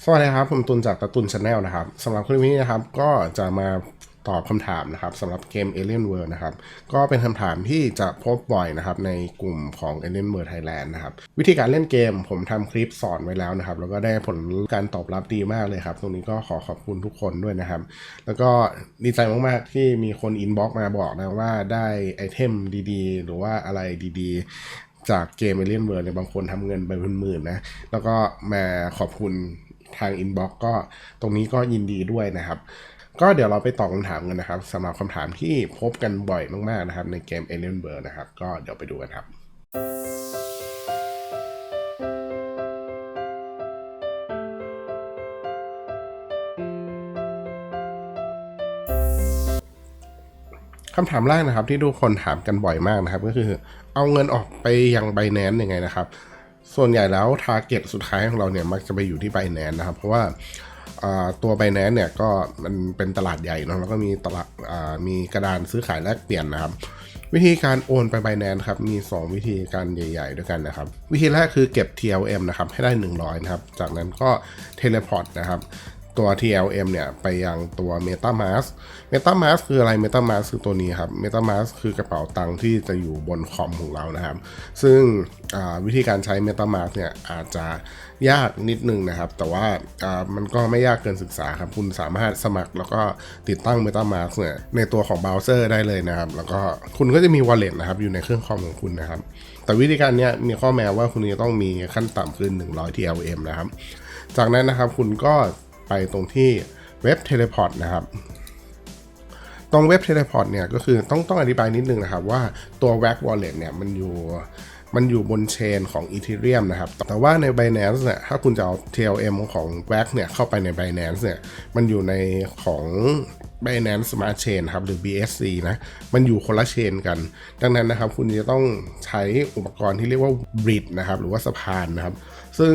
สวัสดีครับ ผมตุนจากตะตุนชาแนลนะครับสำหรับคลิปนี้นะครับก็จะมาตอบคำถามนะครับสำหรับเกม Alien World นะครับก็เป็นคำถามที่จะพบบ่อยนะครับในกลุ่มของ Alien World Thailand นะครับวิธีการเล่นเกมผมทำคลิปสอนไว้แล้วนะครับแล้วก็ได้ผลการตอบรับดีมากเลยครับ ตรงนี้ก็ขอขอบคุณทุกคนด้วยนะครับ แล้วก็ดีใจมากๆที่มีคนอินบ็อกมาบอกนะว่าได้ไอเทมดีๆ หรือว่าอะไรดีๆจากเกม Alien World เนี่ยบางคนทำเงินไปเป็นหมื่นนะแล้วก็มาขอบคุณ ทางอินบ็อกก็ตรงนี้ก็ยินดีด้วยนะครับ ก็เดี๋ยวเราไปตอบคำถามกันนะครับสำหรับคำถามที่พบกันบ่อยมากๆนะครับ ในเกม Alien World นะครับ ก็เดี๋ยวไปดูกันครับ คำถามแรกนะครับที่ทุกคนถามกันบ่อยมากนะครับ ก็คือเอาเงินออกไปยังไบแนนยังไงนะครับ ส่วนใหญ่แล้วทาร์เก็ตสุดท้ายของเราเนี่ยมักจะไปอยู่ที่ไบแนนนะครับ เพราะว่าตัวไบแนนเนี่ยก็มันเป็นตลาดใหญ่เนาะแล้วก็มีตลาดมีกระดานซื้อขายแลกเปลี่ยนนะครับ วิธีการโอนไปไบแนนครับมี 2 วิธีการใหญ่ ๆ ด้วยกันนะครับ วิธีแรกคือเก็บ TLM นะครับให้ได้ 100 นะครับ จากนั้นก็เทเลพอร์ตนะครับ ตัว TLM เนี่ย ไปยังตัว MetaMask MetaMask คืออะไร MetaMask คือตัวนี้ครับ MetaMask คือกระเป๋าตังค์ที่จะอยู่บนคอมของเรานะครับ ซึ่งวิธีการใช้ MetaMask เนี่ย อาจจะยากนิดนึงนะครับ แต่ว่ามันก็ไม่ยากเกินศึกษาครับ คุณสามารถสมัครแล้วก็ติดตั้ง MetaMask เนี่ยในตัวของเบราว์เซอร์ได้เลยนะครับ แล้วก็คุณก็จะมี wallet นะครับ อยู่ในเครื่องคอมของคุณนะครับ แต่วิธีการเนี้ยมีข้อแม้ว่าคุณจะต้องมีขั้นต่ำคือ100 TLM นะครับ จากนั้นนะครับคุณก็ ไปตรงที่เว็บเทเลพอร์ตนะครับตรงเว็บเทเลพอร์ตเนี่ยก็คือต้องต้องอธิบายนิดนึงนะครับว่าตัว w a c Wallet เนี่ยมันอยู่มันอยู่บนเชนของ Ethereum นะครับ แต่ว่าใน Binance เนี่ยถ้าคุณจะเอา TLM ของ w a c เนี่ยเข้าไปใน Binance เนี่ยมันอยู่ในของ Binance Smart Chain ครับหรือ BSC นะมันอยู่คนละเชนกัน ดังนั้นนะครับคุณจะต้องใช้อุปกรณ์ที่เรียกว่า Bridge นะครับหรือว่าสะพานนะครับ ซึ่ง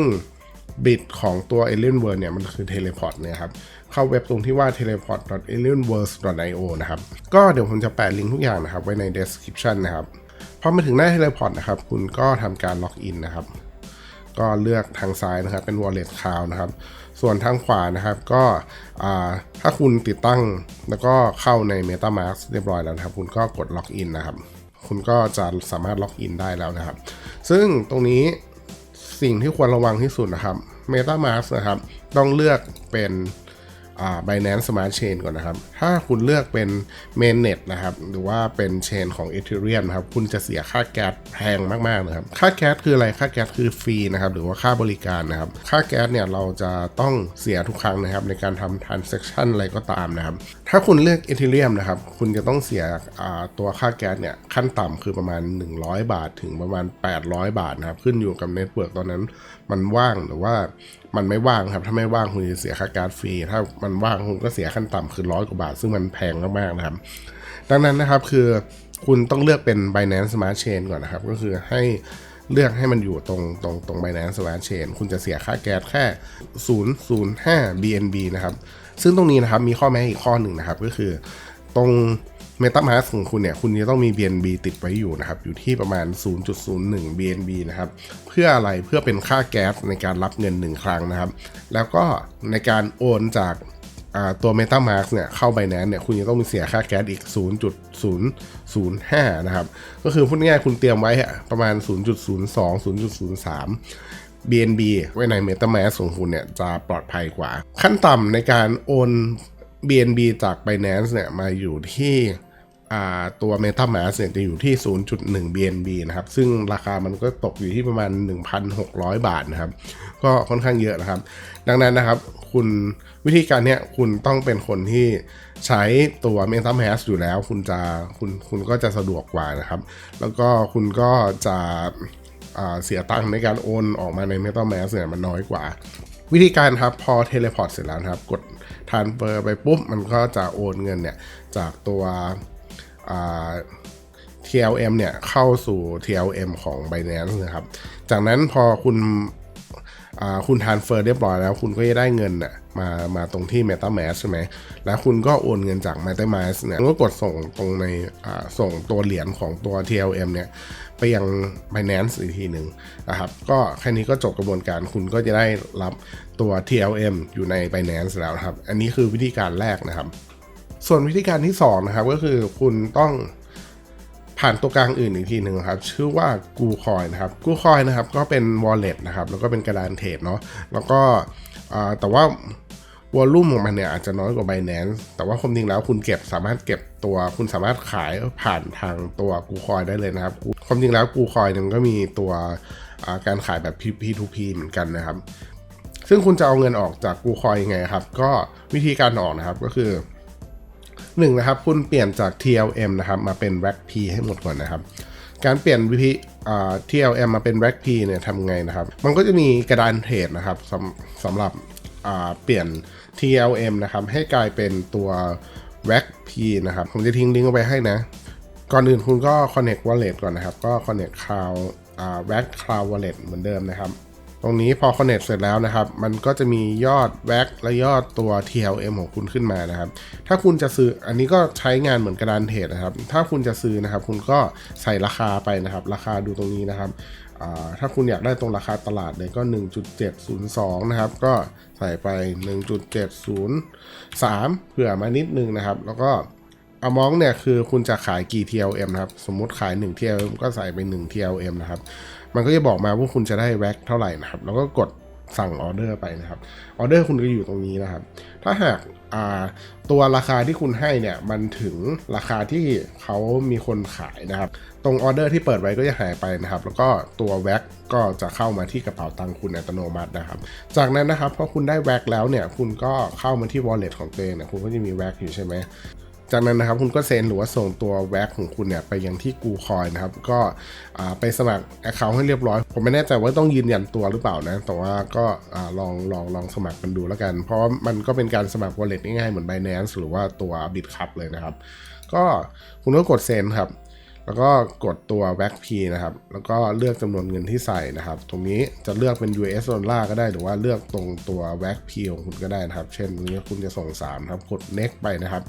บิตของตัว Alien World เนี่ยมันคือ Teleport เนี่ยครับ เข้าเว็บตรงที่ว่า teleport a l i e n w o r l d i o นะครับ ก็เดี๋ยวผมจะแปะลิงก์ทุกอย่างนะครับ ไว้ใน description นะครับ พอมาถึงหน้า Teleport นะครับ คุณก็ทำการล็อกอินนะครับ ก็เลือกทางซ้ายนะครับเป็น wallet cloud นะครับ ส่วนทางขวานะครับก็ถ้าคุณติดตั้งแล้วก็เข้าใน MetaMask เรียบร้อยแล้วนะครับ คุณก็กดล็อกอินนะครับ คุณก็จะสามารถล็อกอินได้แล้วนะครับ ซึ่งตรงนี้ สิ่งที่ควรระวังที่สุดนะครับ MetaMask นะครับ ต้องเลือกเป็น Binance Smart Chain ก่อนนะครับ ถ้าคุณเลือกเป็น Mainnet นะครับ หรือว่าเป็นเชนของ Ethereum นะครับ คุณจะเสียค่าแก๊สแพงมากๆนะครับ ค่าแก๊สคืออะไร ค่าแก๊สคือฟรีนะครับ หรือว่าค่าบริการนะครับ ค่าแก๊สเนี่ยเราจะต้องเสียทุกครั้งนะครับ ในการทำ transaction อะไรก็ตามนะครับ ถ้าคุณเลือก Ethereum นะครับ คุณจะต้องเสียอ่าตัวค่าแก๊สเนี่ยขั้นต่ำคือประมาณ 100 บาทถึงประมาณ 800 บาทนะครับ ขึ้นอยู่กับเน็ตเวิร์กตอนนั้น มันว่างหรือว่ามันไม่ว่างครับ ถ้าไม่ว่างคุณจะเสียค่าการ์ดฟรี ถ้ามันว่างคุณก็เสียขั้นต่ำคือร้อยกว่าบาท ซึ่งมันแพงมากๆนะครับ ดังนั้นนะครับคือคุณต้องเลือกเป็น Binance Smart Chain ก่อนนะครับ ก็คือให้เลือกให้มันอยู่ตรงตรงตรง Binance Smart Chain คุณจะเสียค่าแก๊สแค่ 005 BNB นะครับ ซึ่งตรงนี้นะครับมีข้อแม้อีกข้อหนึ่งนะครับ ก็คือตรง MetaMask ของคุณเนี่ย คุณจะต้องมี BNB ติดไว้อยู่นะครับ อยู่ที่ประมาณ 0.01 BNB นะครับ เพื่ออะไร เพื่อเป็นค่าแก๊สในการรับเงิน 1 ครั้งนะครับ แล้วก็ในการโอนจากาตัว MetaMask เนี่ยเข้า Binance เนี่ยคุณจะต้องมีเสียค่าแก๊สอีก 0.005 นะครับ ก็คือพูดง่ายๆคุณเตรียมไว้อะประมาณ 0.02 0.03 BNB ไว้ใน MetaMask ของคุณเนี่ยจะปลอดภัยกว่า ขั้นต่ำในการโอน BNB จาก Binance เนี่ยมาอยู่ที่ ตัว MetaMask เนี่ยจะอยู่ที่ 0.1 BNB นะครับ ซึ่งราคามันก็ตกอยู่ที่ประมาณ 1,600 บาทนะครับ ก็ค่อนข้างเยอะนะครับ ดังนั้นนะครับคุณวิธีการเนี้ยคุณต้องเป็นคนที่ใช้ตัว MetaMask อยู่แล้ว คุณจะคุณคุณก็จะสะดวกกว่านะครับ แล้วก็คุณก็จะเสียตังค์ในการโอนออกมาใน MetaMask เนี่ยมันน้อยกว่า วิธีการครับพอเทเลพอร์ตเสร็จแล้วนะครับ กดทานเฟอร์ไปปุ๊บ มันก็จะโอนเงินเนี่ยจากตัว TLM เนี่ยเข้าสู่ TLM ของ Binance นะครับ จากนั้นพอคุณคุณทานเฟอร์เรียบร้อยแล้ว คุณก็จะได้เงินน่ะมามาตรงที่ MetaMask ใช่ไหม แล้วคุณก็โอนเงินจาก MetaMask เนี่ยคุณก็กดส่งตรงในส่งตัวเหรียญของตัว TLM เนี่ย ไปยัง Binance อีกทีหนึ่งนะครับ ก็แค่นี้ก็จบกระบวนการคุณก็จะได้รับตัว TLM อยู่ใน Binance แล้วนะครับ อันนี้คือวิธีการแรกนะครับ ส่วนวิธีการที่สองนะครับก็คือคุณต้องผ่านตัวกลางอื่นอีกทีหนึ่งครับชื่อว่ากูคอยนะครับกูคอยนะครับก็เป็น wallet นะครับแล้วก็เป็นกระดานเทรดเนาะแล้วก็แต่ว่าวอลลุ่มของมันเนี่ยอาจจะน้อยกว่า Binance แต่ว่าความจริงแล้วคุณเก็บสามารถเก็บตัว คุณสามารถขายผ่านทางตัวกูคอยได้เลยนะครับความจริงแล้วกูคอยเนี่ยมันก็มีตัวาการขายแบบ P2P เหมือนกันนะครับ ซึ่งคุณจะเอาเงินออกจากกูคอยยังไงครับ ก็วิธีการออกนะครับก็คือ หนึ่งนะครับคุณเปลี่ยนจาก TLM นะครับมาเป็น r a c p ให้หมดก่อนนะครับ การเปลี่ยนวิธี TLM มาเป็น r a c p เนี่ยทำไงนะครับ มันก็จะมีกระดานเทรดนะครับสำสำหรับเปลี่ยน TLM นะครับให้กลายเป็นตัว r a c p นะครับ ผมจะทิ้งลิงก์เอาไว้ให้นะ ก่อนอื่นคุณก็ connect wallet ก่อนนะครับ ก็ connect cloud r a c cloud wallet เหมือนเดิมนะครับ ตรงนี้พอ connect เสร็จแล้วนะครับ มันก็จะมียอด Rack และยอดตัว TLM ของคุณขึ้นมานะครับ ถ้าคุณจะซื้อ อันนี้ก็ใช้งานเหมือนกระดานเทรดนะครับ ถ้าคุณจะซื้อนะครับ คุณก็ใส่ราคาไปนะครับ ราคาดูตรงนี้นะครับ ถ้าคุณอยากได้ตรงราคาตลาดเลยก็ 1.702 นะครับ ก็ใส่ไป 1.703 เผื่อมานิดนึงนะครับ แล้วก็ Amount เนี่ยคือคุณจะขายกี่ TLM นะครับ สมมติขาย 1 TLM ก็ใส่ไป 1 TLM นะครับ มันก็จะบอกมาว่าคุณจะได้แว็กเท่าไหร่นะครับ แล้วก็กดสั่งออเดอร์ไปนะครับ ออเดอร์คุณก็อยู่ตรงนี้นะครับ ถ้าหากตัวราคาที่คุณให้เนี่ยมันถึงราคาที่เขามีคนขายนะครับ ตรงออเดอร์ที่เปิดไว้ก็จะหายไปนะครับ แล้วก็ตัวแว็กก็จะเข้ามาที่กระเป๋าตังค์คุณอัตโนมัตินะครับ จากนั้นนะครับพอคุณได้แว็กแล้วเนี่ยคุณก็เข้ามาที่ wallet ของตัวเองเนี่ยคุณก็จะมีแว็กอยู่ใช่ไหม จากนั้นนะครับคุณก็เซ็นหรือว่าส่งตัวแว็กของคุณเนี่ยไปยังที่กูคอยนะครับก็ไปสมัคร Account ให้เรียบร้อย ผมไม่แน่ใจว่าต้องยืนยันตัวหรือเปล่านะ แต่ว่าก็ลองลองลองสมัครกันดูแล้วกัน เพราะมันก็เป็นการสมัคร wallet ง่ายๆเหมือน Binance หรือว่าตัว Bitcup เลยนะครับ ก็คุณก็กดเซ็นครับแล้วก็กดตัว w a c P นะครับ แล้วก็เลือกจำนวนเงินที่ใส่นะครับ ตรงนี้จะเลือกเป็น US ดอลลาร์ก็ได้ หรือว่าเลือกตรงตัว w a c P ของคุณก็ได้นะครับ เช่นตรงนี้คุณจะส่ง3ครับ กด next ไปนะครับ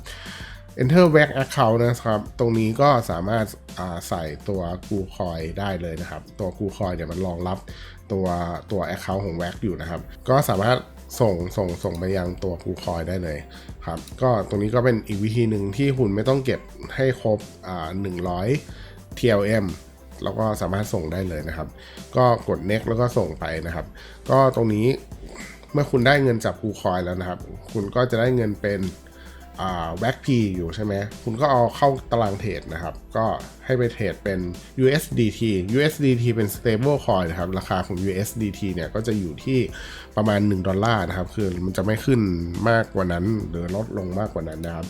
enter w a c account นะครับ ตรงนี้ก็สามารถใส่ตัวกูคอยได้เลยนะครับ ตัวกูคอยเนี่ยมันรองรับตัวตัว account ของ w a c อยู่นะครับ ก็สามารถส่งส่งส่งไปยังตัวกูคอยได้เลยครับ ก็ตรงนี้ก็เป็นอีกวิธีหนึ่งที่คุณไม่ต้องเก็บให้ครบอ่า100 TLM แล้วก็สามารถส่งได้เลยนะครับ ก็กด next แล้วก็ส่งไปนะครับ ก็ตรงนี้เมื่อคุณได้เงินจากกูคอยแล้วนะครับ คุณก็จะได้เงินเป็น แว็กพีอยู่ใช่ไหม คุณก็เอาเข้าตารางเทรดนะครับ ก็ให้ไปเทรดเป็น USDT USDT เป็น stable coin นะครับ ราคาของ USDT เนี่ยก็จะอยู่ที่ประมาณ 1 ดอลลาร์นะครับ คือมันจะไม่ขึ้นมากกว่านั้น หรือลดลงมากกว่านั้นนะครับ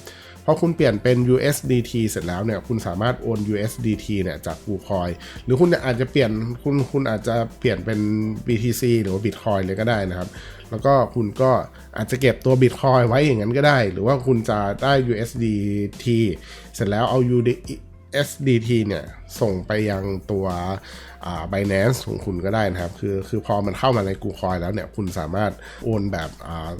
พอคุณเปลี่ยนเป็น USDT เสร็จแล้วเนี่ยคุณสามารถโอน USDT เนี่ยจาก KuCoin หรือคุณอาจจะเปลี่ยนคุณคุณอาจจะเปลี่ยนเป็น BTC หรือว่า Bitcoin เลยก็ได้นะครับ แล้วก็คุณก็อาจจะเก็บตัว Bitcoin ไว้อย่างนั้นก็ได้ หรือว่าคุณจะได้ USDT เสร็จแล้วเอา USDT เนี่ย ส่งไปยังตัวอ่า Binance ของคุณก็ได้นะครับ คือคือพอมันเข้ามาในกูคอยแล้วเนี่ย คุณสามารถโอนแบบอ่า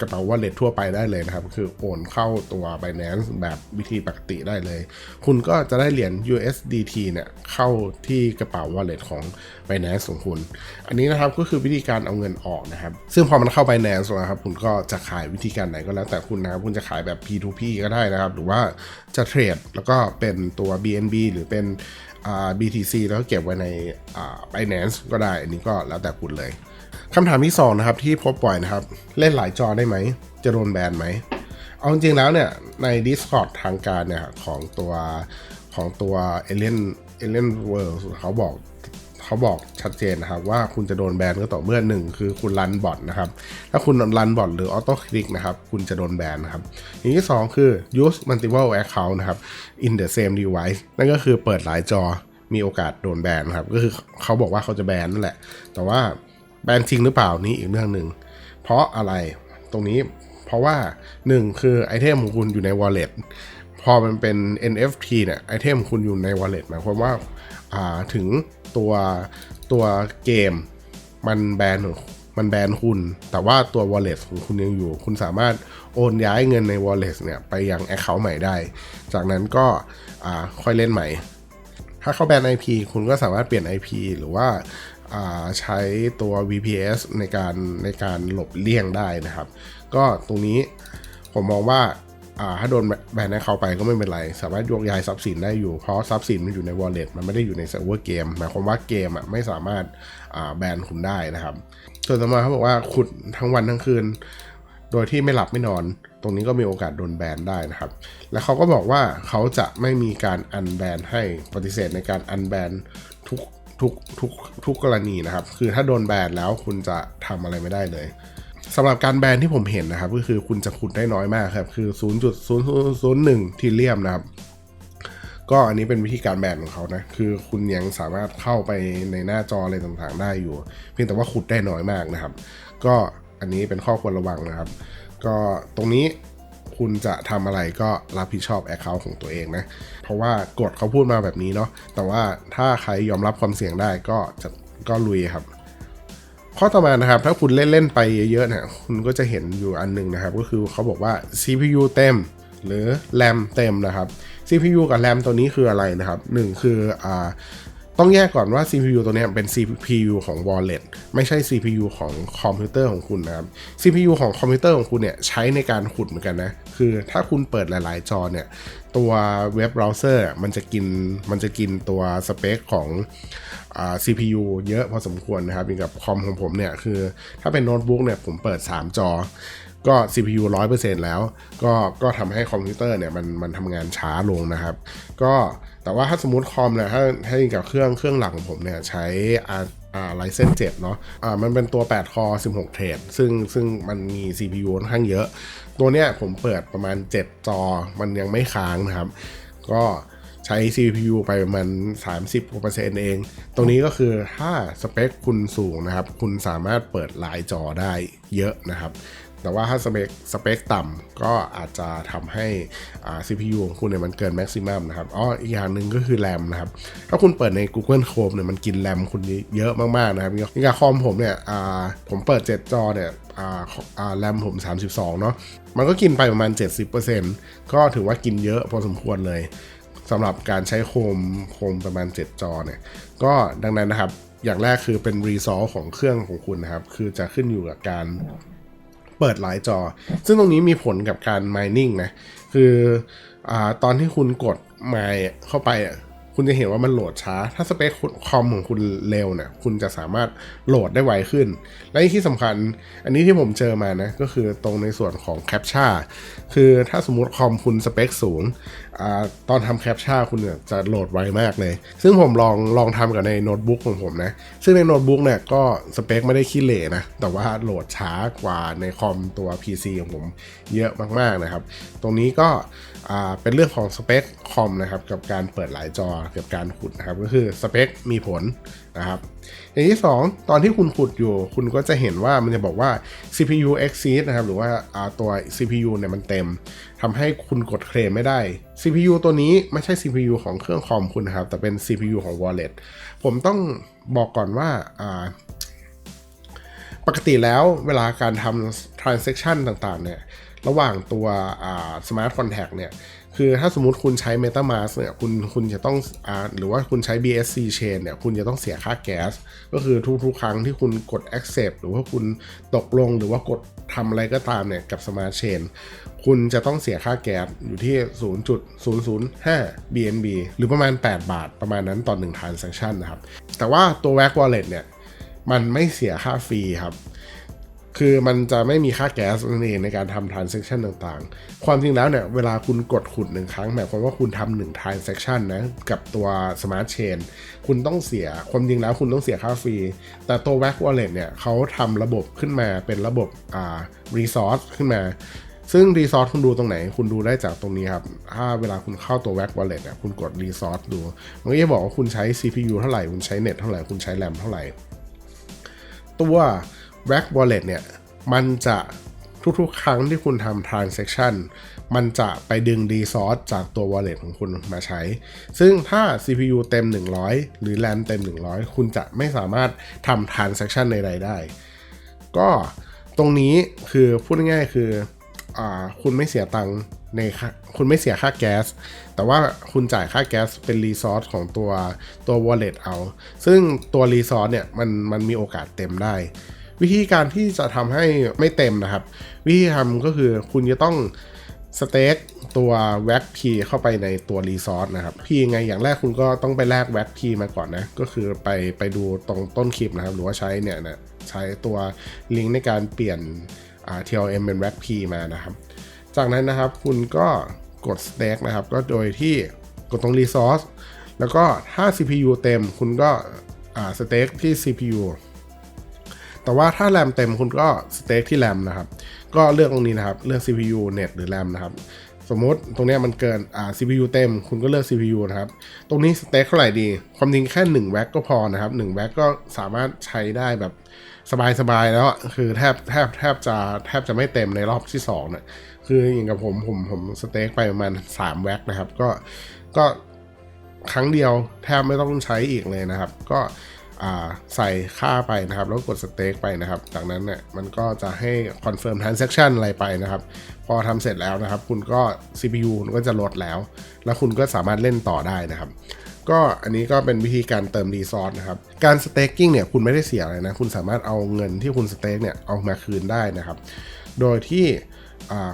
กระเป๋า wallet ทั่วไปได้เลยนะครับ คือโอนเข้าตัว Binance แบบวิธีปกติได้เลย คุณก็จะได้เหรียญ USDT เนี่ยเข้าที่กระเป๋า wallet ของ Binance ของคุณ อันนี้นะครับก็คือวิธีการเอาเงินออกนะครับ ซึ่งพอมันเข้า Binance นะครับ คุณก็จะขายวิธีการไหนก็แล้วแต่คุณนะครับคุณจะขายแบบ P2P ก็ได้นะครับ หรือว่าจะเทรดแล้วก็เป็นตัว BNB หรือเป็น BTC แล้วก็เก็บไว้ใน Binance ก็ได้ อันนี้ก็แล้วแต่คุณเลย คำถามที่2นะครับที่พบบ่อยนะครับ เล่นหลายจอได้ไหม จะโดนแบนไหม เอาจริงแล้วเนี่ยใน Discord ทางการเนี่ยของตัวของตัว Alien Alien World เขาบอกเขาบอกชัดเจนนะครับ ว่าคุณจะโดนแบนก็ต่อเมื่อหนึ่งคือคุณรันบอทนะครับ ถ้าคุณรันบอทหรือออโต้คลิกนะครับ คุณจะโดนแบนนะครับ อย่างที่ 2 คือ use multiple account นะครับ in the same device นั่นก็คือเปิดหลายจอมีโอกาสโดนแบนนะครับ ก็คือเขาบอกว่าเขาจะแบนนั่นแหละ แต่ว่า แบนจริงหรือเปล่านี่อีกเรื่องหนึ่ง เพราะอะไรตรงนี้เพราะว่า 1 คือไอเทมของคุณอยู่ใน wallet พอมันเป็น NFT เนี่ยไอเทมคุณอยู่ใน wallet หมายความว่าาถึงตัวตัวเกมมันแบนมันแบนคุณ แต่ว่าตัว wallet ของคุณยังอยู่ คุณสามารถโอนย้ายเงินใน wallet เนี่ยไปยัง account ใหม่ได้ จากนั้นก็ค่อยเล่นใหม่ ถ้าเขาแบน IP คุณก็สามารถเปลี่ยน IP หรือว่า ใช้ตัว VPS ในการในการหลบเลี่ยงได้นะครับ ก็ตรงนี้ผมมองว่าถ้าโดนแบนให้เขาไปก็ไม่เป็นไร สามารถโยกย้ายทรัพย์สินได้อยู่ เพราะทรัพย์สินมันอยู่ใน wallet มันไม่ได้อยู่ในเซิร์ฟเวอร์เกมหมายความว่าเกมอะไม่สามารถแบนคุณได้นะครับ ส่วนต่อมาเขาบอกว่าขุดทั้งวันทั้งคืน โดยที่ไม่หลับไม่นอน ตรงนี้ก็มีโอกาสโดนแบนได้นะครับ และเขาก็บอกว่าเขาจะไม่มีการอันแบนให้ปฏิเสธในการอันแบนทุก ทุกทุกทุกกรณีนะครับ คือถ้าโดนแบนแล้วคุณจะทำอะไรไม่ได้เลยสำหรับการแบนที่ผมเห็นนะครับ ก็คือคุณจะขุดได้น้อยมากครับ คือ 0.0001ทีเรียมนะครับ ก็อันนี้เป็นวิธีการแบนของเขานะ คือคุณยังสามารถเข้าไปในหน้าจออะไรต่างๆ ได้อยู่ เพียงแต่ว่าขุดได้น้อยมากนะครับ ก็อันนี้เป็นข้อควรระวังนะครับ ก็ตรงนี้ คุณจะทำอะไรก็รับผิดชอบแอคเคาท์ของตัวเองนะ เพราะว่ากฎเขาพูดมาแบบนี้เนาะแต่ว่าถ้าใครยอมรับความเสี่ยงได้ก็จะก็ลุยครับ ข้อต่อมานะครับ ถ้าคุณเล่น ๆ ไปเยอะๆเนี่ยคุณก็จะเห็นอยู่อันหนึงนะครับ ก็คือเขาบอกว่า CPU เต็มหรือ RAM เต็มนะครับ CPU กับ RAM ตัวนี้คืออะไรนะครับหนึ่งคืออ่า ต้องแยกก่อนว่า CPU ตัวนี้เป็น CPU ของ wallet ไม่ใช่ CPU ของคอมพิวเตอร์ของคุณนะครับ CPU ของคอมพิวเตอร์ของคุณเนี่ยใช้ในการขุดเหมือนกันนะ คือถ้าคุณเปิดหลาย ๆ จอเนี่ย ตัวเว็บเบราว์เซอร์มันจะกินมันจะกินตัวสเปคของอ CPU เยอะพอสมควรนะครับอย่างกับคอมของผมเนี่ยคือถ้าเป็นโน้ตบุ๊กเนี่ยผมเปิด 3 จอก็ CPU 100%แล้ว ก็ก็ทำให้คอมพิวเตอร์เนี่ยมันมันทำงานช้าลงนะครับ ก็ แต่ว่าถ้าสมมติคอมเนี่ยถ้าถ้กับเครื่องเครื่องหลักของผมเนี่ยใช้อาอ่าไลเซน7เนาะอ่ามันเป็นตัว 8 คอ 16 เทรดซึ่งซึ่งมันมี CPU ค่อนข้างเยอะ ตัวเนี้ยผมเปิดประมาณ 7 จอมันยังไม่ค้างนะครับ ก็ใช้ CPU ไปประมาณ 30กว่าเปอร์เซ็นต์เอง ตรงนี้ก็คือถ้าสเปคคุณสูงนะครับ คุณสามารถเปิดหลายจอได้เยอะนะครับ แต่ว่าถ้าสเปคสเปคต่ำก็อาจจะทำให้ CPU ของคุณเนี่ยมันเกินแม็กซิมัมนะครับอ๋ออีกอย่างหนึ่งก็คือแรมนะครับ ถ้าคุณเปิดใน Google Chrome เนี่ยมันกินแรมคุณเยอะมากๆนะครับอย่กับคอมผมเนี่ยผมเปิด 7 จอเนี่ยอ่าอ่าแรมผม 32 เนาะมันก็กินไปประมาณ 70%ก็ถือว่ากินเยอะพอสมควรเลยสำหรับการใช้โคมโคมประมาณ 7 จอเนี่ย ก็ดังนั้นนะครับ อย่างแรกคือเป็นรีซอสของเครื่องของคุณนะครับ คือจะขึ้นอยู่กับการ เปิดหลายจอ ซึ่งตรงนี้มีผลกับการ mining นะ คืออตอนที่คุณกด mine เข้าไปคุณจะเห็นว่ามันโหลดช้า ถ้าสเปคคอมของคุณเร็วเนี่ยคุณจะสามารถโหลดได้ไวขึ้น และที่สำคัญ อันนี้ที่ผมเจอมานะ ก็คือตรงในส่วนของแคปชั่นคือถ้าสมมติคอมคุณสเปคสูง ตอนทำแคปชั่นคุณเนี่ยจะโหลดไวมากเลย ซึ่งผมลองลองทำกับในโน้ตบุ๊กของผมนะ ซึ่งในโน้ตบุ๊กเนี่ยก็สเปคไม่ได้ขี้เหร่นะ แต่ว่าโหลดช้ากว่าในคอมตัว PC ของผมเยอะมากๆนะครับ ตรงนี้ก็เป็นเรื่องของสเปคคอมนะครับกับการเปิดหลายจอกับการขุดนะครับก็คือสเปคมีผลนะครับอย่างที่ 2 ตอนที่คุณขุดอยู่ คุณก็จะเห็นว่ามันจะบอกว่า CPU exceed นะครับหรือว่าตัว CPU เนี่ยมันเต็ม ทำให้คุณกดเคลมไม่ได้ CPU ตัวนี้ไม่ใช่ CPU ของเครื่องคอมคุณนะครับ แต่เป็น CPU ของ wallet ผมต้องบอกก่อนว่าปกติแล้วเวลาการทำ transaction ต่างๆ เนี่ย ระหว่างตัวอ่า smart contract เนี่ย คือถ้าสมมติคุณใช้ MetaMask เนี่ย คุณ คุณจะต้องอหรือว่าคุณใช้ BSC chain เนี่ย คุณจะต้องเสียค่าแก๊ส ก็คือทุกๆ ครั้งที่คุณกด accept หรือว่าคุณตกลงหรือว่ากด ทำอะไรก็ตามเนี่ยกับสมาร์ทเชนคุณจะต้องเสียค่าแก๊สอยู่ที่ 0.005 BNB หรือประมาณ 8 บาทประมาณนั้นต่อ1 transaction นะครับ แต่ว่าตัว WAC Wallet เนี่ย มันไม่เสียค่าฟรีครับ คือมันจะไม่มีค่าแก๊สนั่นเองในการทำ transaction ต่างๆ ความจริงแล้วเนี่ย เวลาคุณกดขุดหนึ่งครั้งหมายความว่าคุณทำหนึ่ง transaction นะ กับตัว smart chain คุณต้องเสีย ความจริงแล้วคุณต้องเสียค่าฟรี แต่ตัว WAC Wallet เนี่ยเขาทำระบบขึ้นมาเป็นระบบอ่า resource ขึ้นมา ซึ่ง resource คุณดูตรงไหน คุณดูได้จากตรงนี้ครับ ถ้าเวลาคุณเข้าตัว WAC Wallet เนี่ยคุณกด resource ดู มันก็จะบอกว่าคุณใช้ CPU เท่าไหร่ คุณใช้เน็ตเท่าไหร่ คุณใช้แรมเท่าไหร่ ตัว Rack Wallet เนี่ยมันจะทุกๆ ครั้งที่คุณทำ transaction มันจะไปดึง resource จากตัว wallet ของคุณมาใช้ ซึ่งถ้า CPU เต็ม 100 หรือ RAM เต็ม 100 คุณจะไม่สามารถทำ transaction ใดๆได้ ก็ตรงนี้คือพูดง่ายๆคืออคุณไม่เสียตังค์ในคุณไม่เสียค่าแก๊ส แต่ว่าคุณจ่ายค่าแก๊สเป็นรีซอสของตัวตัว wallet เอา ซึ่งตัวรีซอสเนี่ยมันมันมีโอกาสเต็มได้ วิธีการที่จะทำให้ไม่เต็มนะครับ วิธีทำก็คือคุณจะต้องสเต็กตัวแว็กพีเข้าไปในตัวรีซอสนะครับพีไงอย่างแรกคุณก็ต้องไปแลกแว็กพีมาก่อนนะก็คือไปไปดูตรงต้นคลิปนะครับ หรือว่าใช้เนี่ยนะใช้ตัวลิงก์ในการเปลี่ยน TLM เป็นแว็กพีมานะครับ จากนั้นนะครับคุณก็กด Stake นะครับ ก็โดยที่กดตรง Resource แล้วก็ถ้า CPU เต็มคุณก็อ่า Stake ที่ CPU แต่ว่าถ้าแรมเต็มคุณก็ Stake ที่แรมนะครับ ก็เลือกตรงนี้นะครับ เลือก CPU Net หรือแรมนะครับ สมมติตรงนี้มันเกินอ่า CPU เต็ม คุณก็เลือก CPU นะครับ ตรงนี้สเต็กเท่าไหร่ดี ความจริงแค่1แว็กก็พอนะครับ1แว็กก็สามารถใช้ได้แบบสบายๆแล้วคือแทบแทบแทบจะแทบจะไม่เต็มในรอบที่2เนี่ยคืออย่างกับผมผมผมสเต็กไปประมาณ3แว็กนะครับ ก็ก็ครั้งเดียวแทบไม่ต้องใช้อีกเลยนะครับ ก็ ใส่ค่าไปนะครับ แล้วกดสเต็กไปนะครับ จากนั้นเนี่ยมันก็จะให้ confirm transaction อะไรไปนะครับ พอทำเสร็จแล้วนะครับ คุณก็ CPU คุณก็จะลดแล้ว แล้วคุณก็สามารถเล่นต่อได้นะครับก็อันนี้ก็เป็นวิธีการเติมรีซอสนะครับ การสเต็กกิ้งเนี่ยคุณไม่ได้เสียอะไรนะ คุณสามารถเอาเงินที่คุณสเต็กเนี่ยเอามาคืนได้นะครับ โดยที่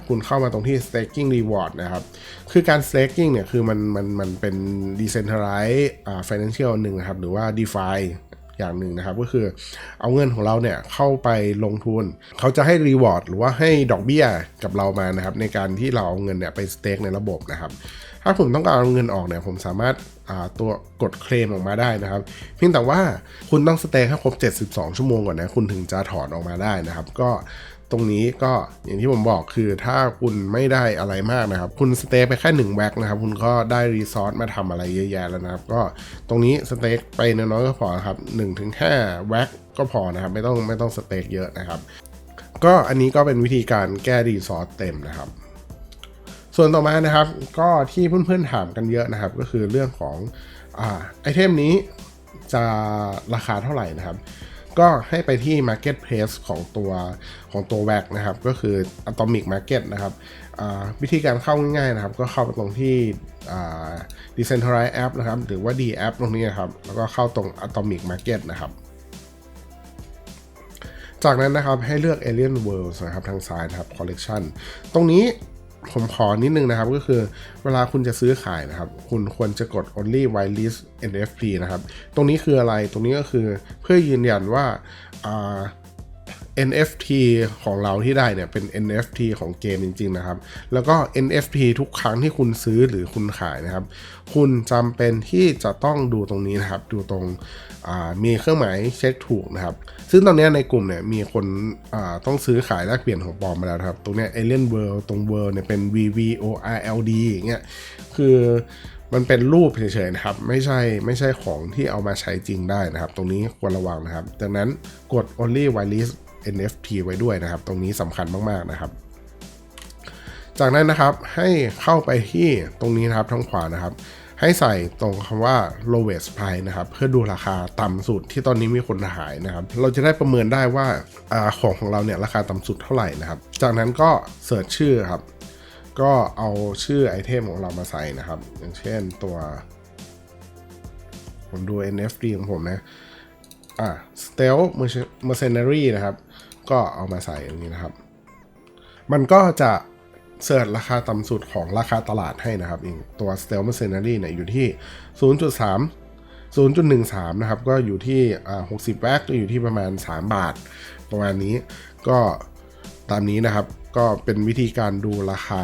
คุณเข้ามาตรงที่ staking reward นะครับ คือการ staking เนี่ยคือมันมันมันเป็น decentralized อ่า financial หนึ่งนะครับ หรือว่า DeFi อย่างหนึ่งนะครับ ก็คือเอาเงินของเราเนี่ยเข้าไปลงทุน เขาจะให้รีวอร์ดหรือว่าให้ดอกเบี้ยกับเรามานะครับ ในการที่เราเอาเงินเนี่ยไปสเต็กในระบบนะครับ ถ้าผมต้องการเอาเงินออกเนี่ยผมสามารถ ตัวกดเคลมออกมาได้นะครับ เพียงแต่ว่าคุณต้องสเตย์ให้ครบ 72 ชั่วโมงก่อนนะคุณถึงจะถอนออกมาได้นะครับ ก็ตรงนี้ก็อย่างที่ผมบอกคือถ้าคุณไม่ได้อะไรมากนะครับ คุณสเตย์ไปแค่1แว็กนะครับ คุณก็ได้รีซอสมาทำอะไรเยอะแยะแล้วนะครับ ก็ตรงนี้สเต็กไปน้อยๆก็พอครับ1ถึง5แว็กก็พอนะครับ ไม่ต้องไม่ต้องสเต็กเยอะนะครับ ก็อันนี้ก็เป็นวิธีการแก้รีซอสเต็มนะครับ ส่วนต่อมานะครับก็ที่เพื่อนๆถามกันเยอะนะครับ ก็คือเรื่องของอไอเทมนี้จะราคาเท่าไหร่นะครับ ก็ให้ไปที่ Marketplace ของตัวของตัวแวกนะครับ ก็คือ Atomic Market นะครับวิธีการเข้าง่ายๆนะครับ ก็เข้าไปตรงที่ Decentralized App นะครับ หรือว่า D App ตรงนี้นะครับ แล้วก็เข้าตรง Atomic Market นะครับจากนั้นนะครับให้เลือก Alien Worlds นะครับทางซ้ายนะครับ Collection ตรงนี้ ผมขอนิดนึงนะครับก็คือเวลาคุณจะซื้อขายนะครับ คุณควรจะกด only whitelist NFT นะครับ ตรงนี้คืออะไรตรงนี้ก็คือเพื่อยืนยันว่าอ่า NFT ของเราที่ได้เนี่ยเป็น NFT ของเกมจริง ๆ นะครับ แล้วก็ NFT ทุกครั้งที่คุณซื้อหรือคุณขายนะครับ คุณจำเป็นที่จะต้องดูตรงนี้นะครับ ดูตรงมีเครื่องหมายเช็คถูกนะครับ ซึ่งตอนนี้ในกลุ่มเนี่ยมีคนต้องซื้อขายแลกเปลี่ยนของปลอมมาแล้วครับ ตรงนี้ย Alien World ตรง World เนี่ยเป็น VVORLD อย่างเงี้ย คือมันเป็นรูปเฉยๆนะครับ ไม่ใช่ไม่ใช่ของที่เอามาใช้จริงได้นะครับ ตรงนี้ควรระวังนะครับ ดังนั้นกด only whitelist NFT ไว้ด้วยนะครับ ตรงนี้สำคัญมากๆนะครับ จากนั้นนะครับให้เข้าไปที่ตรงนี้นะครับทางขวานะครับ ให้ใส่ตรงคำว่า lowest price นะครับ เพื่อดูราคาต่ำสุดที่ตอนนี้มีคนขายนะครับ เราจะได้ประเมินได้ว่าอาของของเราเนี่ยราคาต่ำสุดเท่าไหร่นะครับ จากนั้นก็เสิร์ชชื่อครับ ก็เอาชื่อไอเทมของเรามาใส่นะครับ อย่างเช่นตัวผมดู NFT ของผมนะ อ่า stealth mercenary นะครับ ก็เอามาใส่อย่างนี้นะครับ มันก็จะเสิร์ชราคาต่ำสุดของราคาตลาดให้นะครับอย่างตัว s t e l mercenary เนี่ยอยู่ที่ 0.3 0.13 นะครับ ก็อยู่ที่ 60 แว็กก็อยู่ที่ประมาณ 3 บาท ประมาณนี้ก็ตามนี้นะครับ ก็เป็นวิธีการดูราคา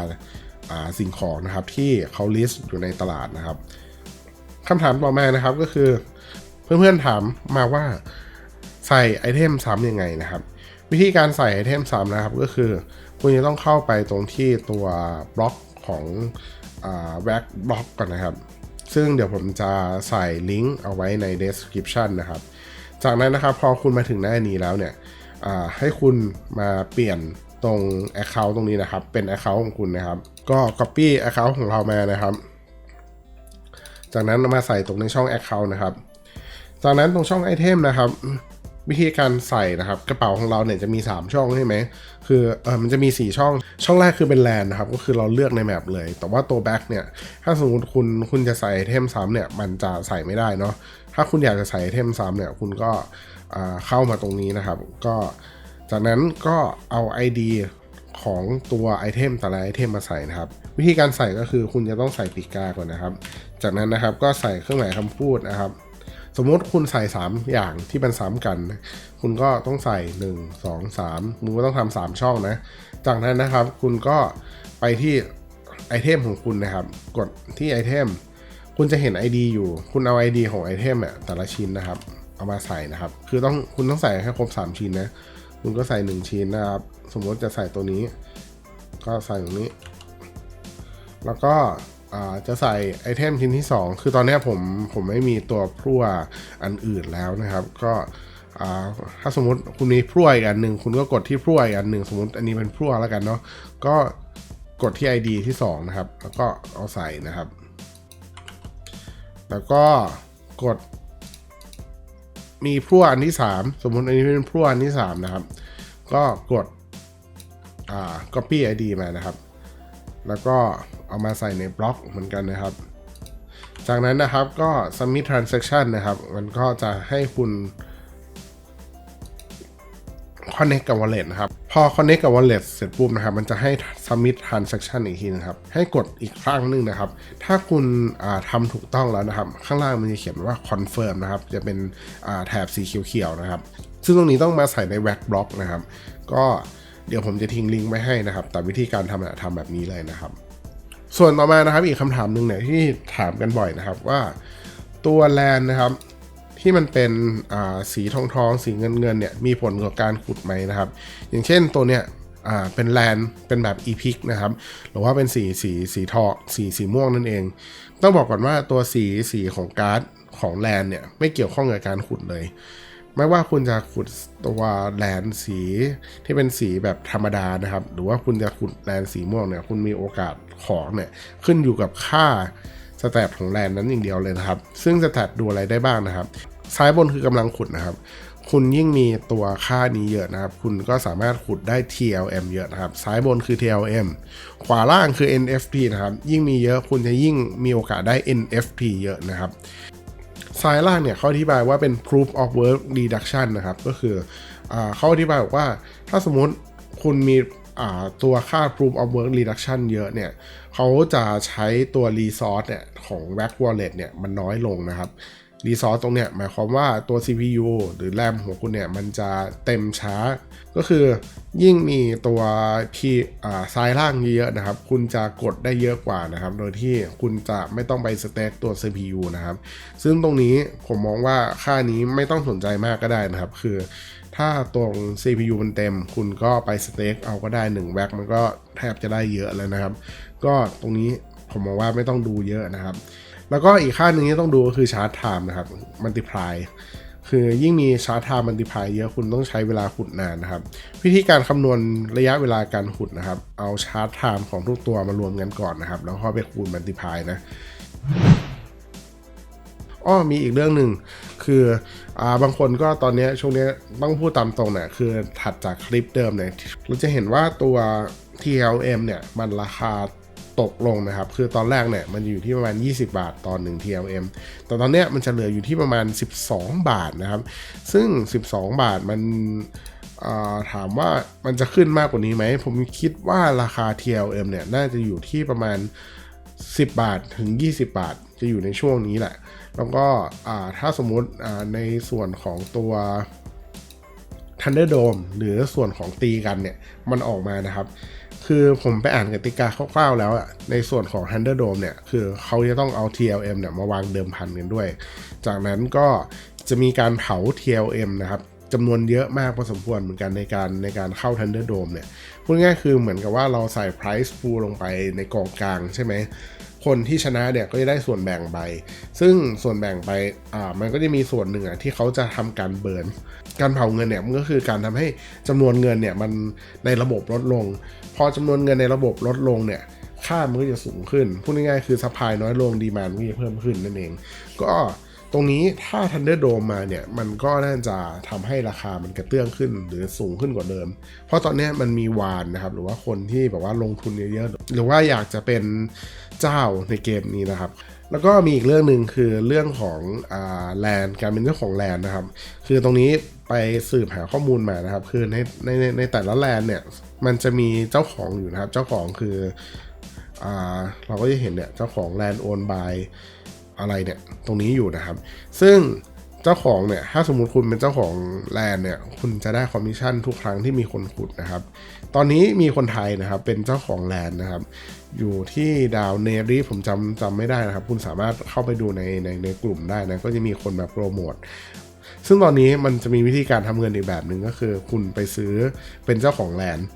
าสิ่งของนะครับ ที่เขา list อยู่ในตลาดนะครับคำถามต่อมานะครับก็คือ เพื่อนๆถามมาว่า ใส่ไอเทมซ้ำยังไงนะครับ วิธีการใส่ไอเทมซ้ำนะครับก็คือ คุณจะต้องเข้าไปตรงที่ตัวบล็อกของแว็กบล็อกก่อนนะครับ ซึ่งเดี๋ยวผมจะใส่ลิงก์เอาไว้ใน description นะครับ จากนั้นนะครับพอคุณมาถึงหน้านี้แล้วเนี่ยให้คุณมาเปลี่ยนตรง Account ตรงนี้นะครับ เป็น Account ของคุณนะครับ ก็ Copy Account ของเรามานะครับ จากนั้นมาใส่ตรงในช่อง Account นะครับ จากนั้นตรงช่องไอเทมนะครับ วิธีการใส่นะครับกระเป๋าของเราเนี่ยจะมี 3 ช่องใช่ไหมคือเออมันจะมี 4 ช่อง ช่องแรกคือเป็นแลนนะครับก็คือเราเลือกในแมปเลย แต่ว่าตัวแบ็คเนี่ยถ้าสมมติคุณคุณจะใส่ไอเทมซ้ำเนี่ยมันจะใส่ไม่ได้เนาะถ้าคุณอยากจะใส่ไอเทมซ้ำเนี่ยคุณก็อ่าเข้ามาตรงนี้นะครับ ก็จากนั้นก็เอา ID ของตัวไอเทมแต่ละไอเทมมาใส่นะครับ วิธีการใส่ก็คือคุณจะต้องใส่ปีกกาก่อนนะครับ จากนั้นนะครับก็ใส่เครื่องหมายคำพูดนะครับ สมมติคุณใส่ 3 อย่างที่มันซ้ำกัน คุณก็ต้องใส่ 1 2 3คุณก็ต้องทำสามช่องนะ จากนั้นนะครับคุณก็ไปที่ไอเทมของคุณนะครับ กดที่ไอเทมคุณจะเห็น ID อยู่ คุณเอา ID ของไอเทมอะแต่ละชิ้นนะครับ เอามาใส่นะครับ คือต้องคุณต้องใส่ให้ครบ 3 ชิ้นนะ คุณก็ใส่ 1 ชิ้นนะครับ สมมติจะใส่ตัวนี้ ก็ใส่ตรงนี้ แล้วก็ จะใส่ไอเทมชิ้นที่ 2 คือตอนนี้ผมผมไม่มีตัวพรั่วอันอื่นแล้วนะครับ ก็ถ้าสมมติคุณมีพรั่วอีกอันหนึ่งคุณก็กดที่พรั่วอีกอันหนึ่งสมมติอันนี้เป็นพรั่วแล้วกันเนาะก็กดที่ ID ที่ 2 นะครับ แล้วก็เอาใส่นะครับ แล้วก็กด มีพรั่วอันที่ 3 สมมติอันนี้เป็นพรั่วอันที่ 3 นะครับ ก็กดอ่า copy ID มานะครับ แล้วก็ เอามาใส่ในบล็อกเหมือนกันนะครับ จากนั้นนะครับก็ submit transaction นะครับ มันก็จะให้คุณ connect กับ wallet นะครับ พอ connect กับ wallet เสร็จปุ๊บนะครับ มันจะให้ submit transaction อีกทีนะครับ ให้กดอีกครั้งหนึ่งนะครับ ถ้าคุณอ่าทำถูกต้องแล้วนะครับ ข้างล่างมันจะเขียนว่า confirm นะครับ จะเป็นแถบสีเขียวๆนะครับ ซึ่งตรงนี้ต้องมาใส่ใน w a c บล็อกนะครับ ก็เดี๋ยวผมจะทิ้งลิงก์ไว้ให้นะครับ แต่วิธีการทำอะทำแบบนี้เลยนะครับ ส่วนต่อมานะครับอีกคำถามหนึ่งเนี่ยที่ถามกันบ่อยนะครับว่าตัวแลนนะครับที่มันเป็นสีทองทองสีเงินเงินเนี่ยมีผลกับการขุดไหมนะครับ อย่างเช่นตัวเนี้ยเป็นแลนเป็นแบบอีพิกนะครับหรือว่าเป็นสีสีสีทองสีสีม่วงนั่นเอง ต้องบอกก่อนว่าตัวสีสีของการ์ดของแลนเนี่ยไม่เกี่ยวข้องกับการขุดเลย ไม่ว่าคุณจะขุดตัวแลนสีที่เป็นสีแบบธรรมดานะครับ หรือว่าคุณจะขุดแลนสีม่วงเนี่ยคุณมีโอกาส ของเนี่ยขึ้นอยู่กับค่าสแตทของแลนนั้นอย่างเดียวเลยนะครับ ซึ่งสแตทดูอะไรได้บ้างนะครับ ซ้ายบนคือกำลังขุดนะครับ คุณยิ่งมีตัวค่านี้เยอะนะครับ คุณก็สามารถขุดได้ TLM เยอะนะครับ ซ้ายบนคือ TLM ขวาล่างคือ NFT นะครับ ยิ่งมีเยอะคุณจะยิ่งมีโอกาสได้ NFT เยอะนะครับซ้ายล่างเนี่ยเขาอธิบายว่าเป็น proof of work reduction นะครับ ก็คืออเขาอธิบายบอกว่าถ้าสมมติคุณมี ตัวค่า proof of work reduction เยอะเนี่ยเขาจะใช้ตัว resource เนี่ยของ Rack Wallet เนี่ยมันน้อยลงนะครับ resource ตรงเนี้ยหมายความว่าตัว CPU หรือแรมของคุณเนี่ยมันจะเต็มช้า ก็คือยิ่งมีตัว P อ่าซ้ายล่างเยอะนะครับ คุณจะกดได้เยอะกว่านะครับ โดยที่คุณจะไม่ต้องไปสเต็กตัว CPU นะครับ ซึ่งตรงนี้ผมมองว่าค่านี้ไม่ต้องสนใจมากก็ได้นะครับ คือ ถ้าตรง CPU มันเต็ม คุณก็ไปสเต็กเอาก็ได้1แว็กมันก็แทบจะได้เยอะแล้วนะครับ ก็ตรงนี้ผมมองว่าไม่ต้องดูเยอะนะครับ แล้วก็อีกค่าหนึ่งที่ต้องดูก็คือชาร์จไทม์นะครับ multiply คือยิ่งมีชาร์จไทม์ multiply เยอะคุณต้องใช้เวลาขุดนานนะครับ วิธีการคำนวณระยะเวลาการขุดนะครับ เอาชาร์จไทม์ของทุกตัวมารวมกันก่อนนะครับ แล้วค่อยไปคูณ multiply นะ อ้อมีอีกเรื่องหนึ่งคืออ่าบางคนก็ตอนนี้ช่วงนี้ต้องพูดตามตรงเนี่ยคือถัดจากคลิปเดิมเนี่ยเราจะเห็นว่าตัว TLM เนี่ยมันราคาตกลงนะครับ คือตอนแรกเนี่ยมันอยู่ที่ประมาณ 20 บาทต่อ1 TLM แต่ตอนเนี้ยมันจะเหลืออยู่ที่ประมาณ 12 บาทนะครับ ซึ่ง 12 บาทมันถามว่ามันจะขึ้นมากกว่านี้ไหม ผมคิดว่าราคา TLM เนี่ยน่าจะอยู่ที่ประมาณ 10 บาทถึง 20 บาท จะอยู่ในช่วงนี้แหละ แล้วก็ถ้าสมมุติในส่วนของตัว Thunderdome หรือส่วนของตีกันเนี่ย มันออกมานะครับ คือผมไปอ่านกติกาคร่าวๆแล้วอะในส่วนของ Thunderdome เนี่ย คือเขาจะต้องเอา TLM เนี่ยมาวางเดิมพันกันด้วย จากนั้นก็จะมีการเผา TLM นะครับ จำนวนเยอะมากพอสมควรเหมือนกันในการในการเข้า Thunderdome เนี่ยพูดง่ายคือเหมือนกับว่าเราใส่ price pool ลงไปในกองกลางใช่ไหมคนที่ชนะเนี่ยก็จะได้ส่วนแบ่งไป ซึ่งส่วนแบ่งไป อ่า มันก็จะมีส่วนหนึ่งอะที่เขาจะทำการเบิร์น การเผาเงินเนี่ยมันก็คือการทำให้จำนวนเงินเนี่ยมันในระบบลดลง พอจำนวนเงินในระบบลดลงเนี่ยค่ามันก็จะสูงขึ้น พูดง่ายๆคือสปายน้อยลงดีมานก็จะเพิ่มขึ้นนั่นเอง ก็ ตรงนี้ถ้า Thunderdome มาเนี่ย มันก็น่าจะทำให้ราคามันกระเตื้องขึ้นหรือสูงขึ้นกว่าเดิม เพราะตอนนี้มันมีวานนะครับ หรือว่าคนที่แบบว่าลงทุนเยอะๆ หรือว่าอยากจะเป็นเจ้าในเกมนี้นะครับ แล้วก็มีอีกเรื่องหนึ่งคือเรื่องของอ่าแลนด์การเป็นเจ้าของแลนด์นะครับ คือตรงนี้ไปสืบหาข้อมูลมานะครับ คือในในในแต่ละแลนด์เนี่ย มันจะมีเจ้าของอยู่นะครับ เจ้าของคืออ่าเราก็จะเห็นเนี่ยเจ้าของแลนด์โอนบาย อะไรเนี่ยตรงนี้อยู่นะครับ ซึ่งเจ้าของเนี่ยถ้าสมมุติคุณเป็นเจ้าของแลนเนี่ยคุณจะได้คอมมิชชั่นทุกครั้งที่มีคนขุดนะครับ ตอนนี้มีคนไทยนะครับเป็นเจ้าของแลนนะครับ อยู่ที่ดาวเนรีผมจำจำไม่ได้นะครับ คุณสามารถเข้าไปดูในในในกลุ่มได้นะก็จะมีคนแบบโปรโมทซึ่งตอนนี้มันจะมีวิธีการทำเงินอีกแบบหนึ่งก็คือ คุณไปซื้อเป็นเจ้าของแลนด์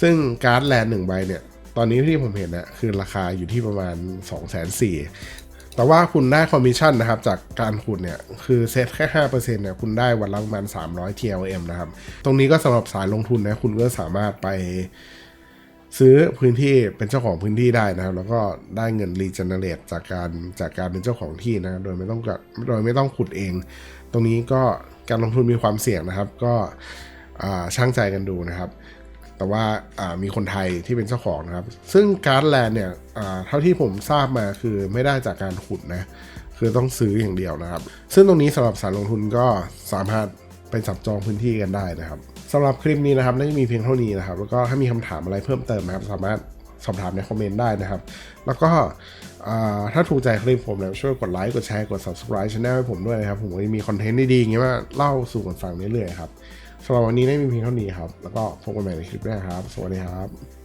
ซึ่งการ์ดแลนด์หนึ่งใบเนี่ย ตอนนี้ที่ผมเห็นนะคือราคาอยู่ที่ประมาณ 2 4 0 0 0 แต่ว่าคุณได้คอมมิชชั่นนะครับ จากการขุดเนี่ย คือเซตแค่5%เนี่ยคุณได้วันละประมาณ 300 TLM นะครับ ตรงนี้ก็สำหรับสายลงทุนนะคุณก็สามารถไปซื้อพื้นที่เป็นเจ้าของพื้นที่ได้นะครับ แล้วก็ได้เงินรีเจเนเรตจากการจากการเป็นเจ้าของที่นะโดยไม่ต้องโดยไม่ต้องขุดเอง ตรงนี้ก็การลงทุนมีความเสี่ยงนะครับ ก็ช่างใจกันดูนะครับ แต่ว่ามีคนไทยที่เป็นเจ้าของนะครับ ซึ่งการ์ดแลนด์เนี่ยเท่าที่ผมทราบมาคือไม่ได้จากการขุดนะคือต้องซื้ออย่างเดียวนะครับ ซึ่งตรงนี้สำหรับสายลงทุนก็สามารถไปจับจองพื้นที่กันได้นะครับสำหรับคลิปนี้นะครับน่าจะมีเพียงเท่านี้นะครับ แล้วก็ถ้ามีคำถามอะไรเพิ่มเติมนะครับ สามารถสอบถามในคอมเมนต์ได้นะครับ แล้วก็ถ้าถูกใจคลิปผมนี่ยช่วยกดไลค์กดแชร์กด subscribe channel ให้ผมด้วยนะครับ ผมก็จะมีคอนเทนต์ดีๆอย่างเงี้ยมาเล่าสู่กันฟังเรื่อยๆครับ สำหรับวันนี้ได้มีเพียงเท่านี้ครับ แล้วก็พบกันใหม่ในคลิปหน้าครับ สวัสดีครับ